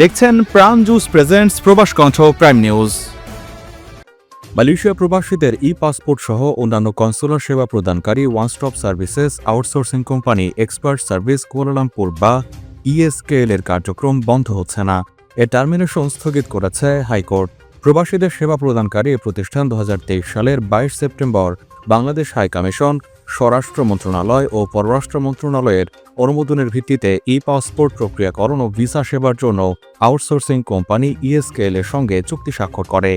দেখছেন প্রাণ juice presents প্রবাস কণ্ঠ প্রাইম নিউজ মালয়েশিয়া প্রবাসীদের ই পাসপোর্ট সহ অন্যান্য কনসুলার সেবা প্রদানকারী one stop services outsourcing company expert service Kuala Lumpur বা ইএসকেএল এর কার্যক্রম বন্ধ হচ্ছে না। এর টার্মিনেশন স্থগিত করেছে হাইকোর্ট। প্রবাসীদের সেবা প্রদানকারী এই প্রতিষ্ঠান দু হাজার তেইশ সালের বাইশ সেপ্টেম্বর বাংলাদেশ হাই কমিশন, স্বরাষ্ট্র মন্ত্রণালয় ও পররাষ্ট্র মন্ত্রণালয়ের অনুমোদনের ভিত্তিতে ই পাসপোর্ট প্রক্রিয়াকরণ ও ভিসা সেবার জন্য আউটসোর্সিং কোম্পানি ইএসকেএল এর সঙ্গে চুক্তি স্বাক্ষর করে।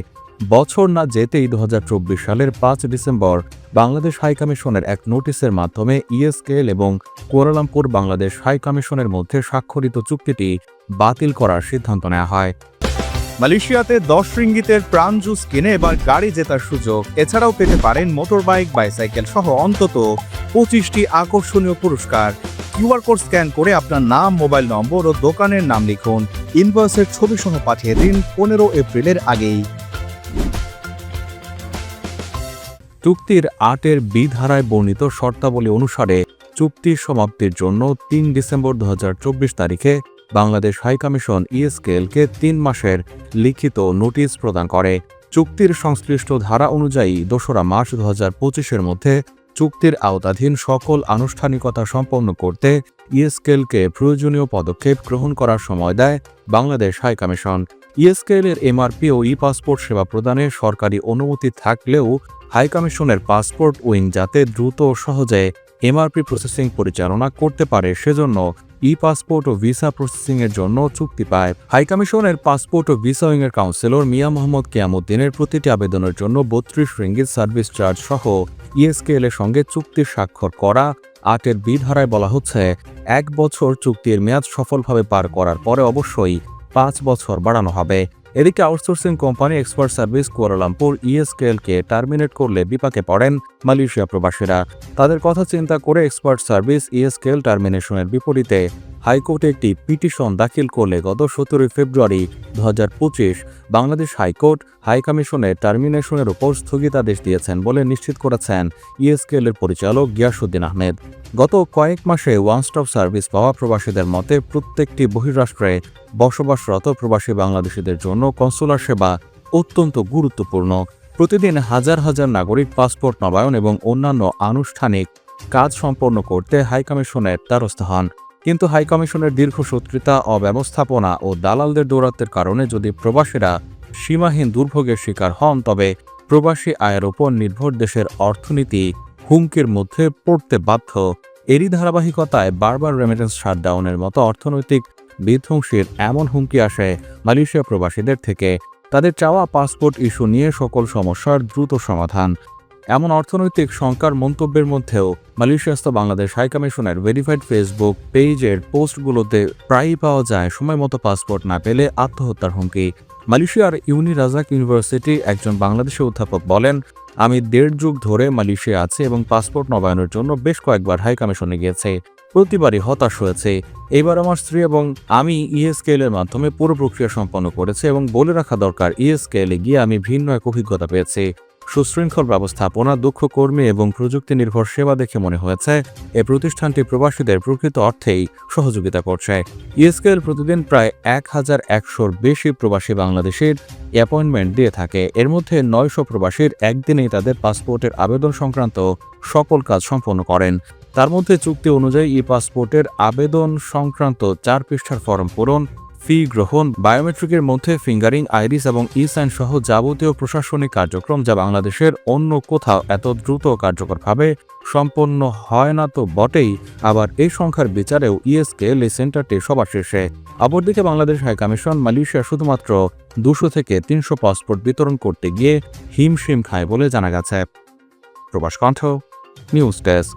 বছর না যেতেই দুহাজার চব্বিশ সালের পাঁচ ডিসেম্বর বাংলাদেশ হাইকমিশনের এক নোটিশের মাধ্যমে ইএসকেএল এবং কুয়ালালামপুর বাংলাদেশ হাইকমিশনের মধ্যে স্বাক্ষরিত চুক্তিটি বাতিল করার সিদ্ধান্ত নেওয়া হয়। মালয়েশিয়াতে দশ রিঙ্গিতের প্রাণ জুস কিনে এবার গাড়ি জেতার সুযোগ। এছাড়াও পেতে পারেন মোটর বাইক বাইসাইকেল সহ অন্তত পঁচিশটি আকর্ষণীয় পুরস্কার। কিউআর কোড স্ক্যান করে আপনার নাম, মোবাইল নম্বর ও দোকানের নাম লিখুন। ইনভয়েসের ছবি সহ পাঠিয়ে দিন পনেরো এপ্রিলের আগেই। চুক্তির আটের বি ধারায় বর্ণিত শর্তাবলী অনুসারে চুক্তির সমাপ্তির জন্য তিন ডিসেম্বর দু হাজার চব্বিশ তারিখে বাংলাদেশ হাইকমিশন ইএসকেএলকে তিন মাসের লিখিত নোটিশ প্রদান করে। চুক্তির সংশ্লিষ্ট ধারা অনুযায়ী দোসরা মার্চ দু পঁচিশের মধ্যে চুক্তির আওতাধীন সকল আনুষ্ঠানিকতা সম্পন্ন করতে ইএসকেলকে প্রয়োজনীয় পদক্ষেপ গ্রহণ করার সময় দেয় বাংলাদেশ হাইকমিশন ইএসকেএল এর এমআরপি ও ই পাসপোর্ট সেবা প্রদানে সরকারি অনুমতি থাকলেও হাইকমিশনের পাসপোর্ট উইং যাতে দ্রুত ও সহজে এমআরপি প্রসেসিং পরিচালনা করতে পারে সেজন্য ই পাসপোর্ট ও ভিসা প্রসেসিং এর জন্য চুক্তি পায়। হাইকমিশনের পাসপোর্ট ও ভিসা উইং এর কাউন্সিলর মিয়া মোহাম্মদ কিয়ামুদ্দিনের প্রতিটি আবেদনের জন্য বত্রিশ রিঙ্গিত সার্ভিস চার্জ সহ ইএসকেএল এর সঙ্গে চুক্তির স্বাক্ষর করা, আটের বি ধারায় বলা হচ্ছে, এক বছর চুক্তির মেয়াদ সফলভাবে পার করার পরে অবশ্যই পাঁচ বছর বাড়ানো হবে। এদিকে outsourcing company expert service Kuala Lumpur ইএসকেএলকে terminate করলে বিপাকে পড়েন মালয়েশিয়া প্রবাসীরা। তাদের কথা চিন্তা করে এক্সপার্ট সার্ভিস ইএসকেএল টার্মিনেশনের বিপরীতে হাইকোর্টে একটি পিটিশন দাখিল করলে গত সতেরোই ফেব্রুয়ারি দু হাজার পঁচিশ বাংলাদেশ হাইকোর্ট হাইকমিশনের টার্মিনেশনের উপর স্থগিতাদেশ দিয়েছেন বলে নিশ্চিত করেছেন ইএসকেএল এর পরিচালক গিয়াসুদ্দিন আহমেদ। গত কয়েক মাসে ওয়ান স্টপ সার্ভিস পাওয়া প্রবাসীদের মতে প্রত্যেকটি বহিরাষ্ট্রে বসবাসরত প্রবাসী বাংলাদেশিদের জন্য কনসুলার সেবা অত্যন্ত গুরুত্বপূর্ণ। প্রতিদিন হাজার হাজার নাগরিক পাসপোর্ট, নবায়ন এবং অন্যান্য আনুষ্ঠানিক কাজ সম্পন্ন করতে হাইকমিশনের দ্বারস্থ হন। কিন্তু হাইকমিশনের দীর্ঘসূত্রিতা অব্যবস্থাপনা ও দালালদের দৌরাত্বের কারণে যদি প্রবাসীরা সীমাহীন দুর্ভোগের শিকার হন, তবে প্রবাসী আয়ের ওপর নির্ভর দেশের অর্থনীতি হুমকির মধ্যে পড়তে বাধ্য। এরই ধারাবাহিকতায় বারবার রেমিটেন্স শাটডাউনের মতো অর্থনৈতিক বিধ্বংসীর এমন হুমকি আসে মালয়েশিয়া প্রবাসীদের থেকে। তাদের চাওয়া পাসপোর্ট ইস্যু নিয়ে সকল সমস্যার দ্রুত সমাধান। এমন অর্থনৈতিক শঙ্কার মন্তব্যের মধ্যেও মালয়েশিয়াস্থ বাংলাদেশ হাইকমিশনের ভেরিফাইড ফেসবুক পেজের পোস্টগুলোতে প্রায়ই পাওয়া যায় সময় মতো পাসপোর্ট না পেলে আত্মহত্যার হুমকি। মালয়েশিয়ার ইউনি রাজাক ইউনিভার্সিটি একজন বাংলাদেশি অধ্যাপক বলেন, আমি দেড় যুগ ধরে মালয়েশিয়া আছি এবং পাসপোর্ট নবায়নের জন্য বেশ কয়েকবার হাইকমিশনে গিয়েছে। প্রতিবারই হতাশ হয়েছে। এবার আমার স্ত্রী এবং আমি ইএসকেএল এর মাধ্যমে পুরো প্রক্রিয়া সম্পন্ন করেছে এবং বলে রাখা দরকার ইএসকেএল গিয়ে আমি ভিন্ন এক অভিজ্ঞতা পেয়েছি। সুশৃঙ্খল ব্যবস্থাপনা দক্ষ কর্মী এবং প্রযুক্তি নির্ভর সেবা দেখে মনে হয়েছে, এ প্রতিষ্ঠানটি প্রবাসীদের প্রকৃত অর্থেই সহযোগিতা করছে। ইএসকেএল প্রতিদিন প্রায় এক হাজার একশোর বেশি প্রবাসী বাংলাদেশের অ্যাপয়েন্টমেন্ট দিয়ে থাকে। এর মধ্যে নয়শো প্রবাসীর একদিনেই তাদের পাসপোর্টের আবেদন সংক্রান্ত সকল কাজ সম্পন্ন করেন। তার মধ্যে চুক্তি অনুযায়ী ই পাসপোর্টের আবেদন সংক্রান্ত চার পৃষ্ঠার ফর্ম পূরণ ফি গ্রহণ, বায়োমেট্রিকের মধ্যে ফিঙ্গারিং, আইরিস এবং ই সাইন সহ যাবতীয় প্রশাসনিক কার্যক্রম যা বাংলাদেশের অন্য কোথাও এত দ্রুত কার্যকরভাবে সম্পন্ন হয় না তো বটেই, আবার এই সংখ্যার বিচারেও ইএসকেএল এই সেন্টারটি সবার শীর্ষে অপরদিকে বাংলাদেশ হাইকমিশন মালয়েশিয়া শুধুমাত্র দুশো থেকে তিনশো পাসপোর্ট বিতরণ করতে গিয়ে হিমশিম খায় বলে জানা গেছে। প্রবাস কণ্ঠ, নিউজ ডেস্ক।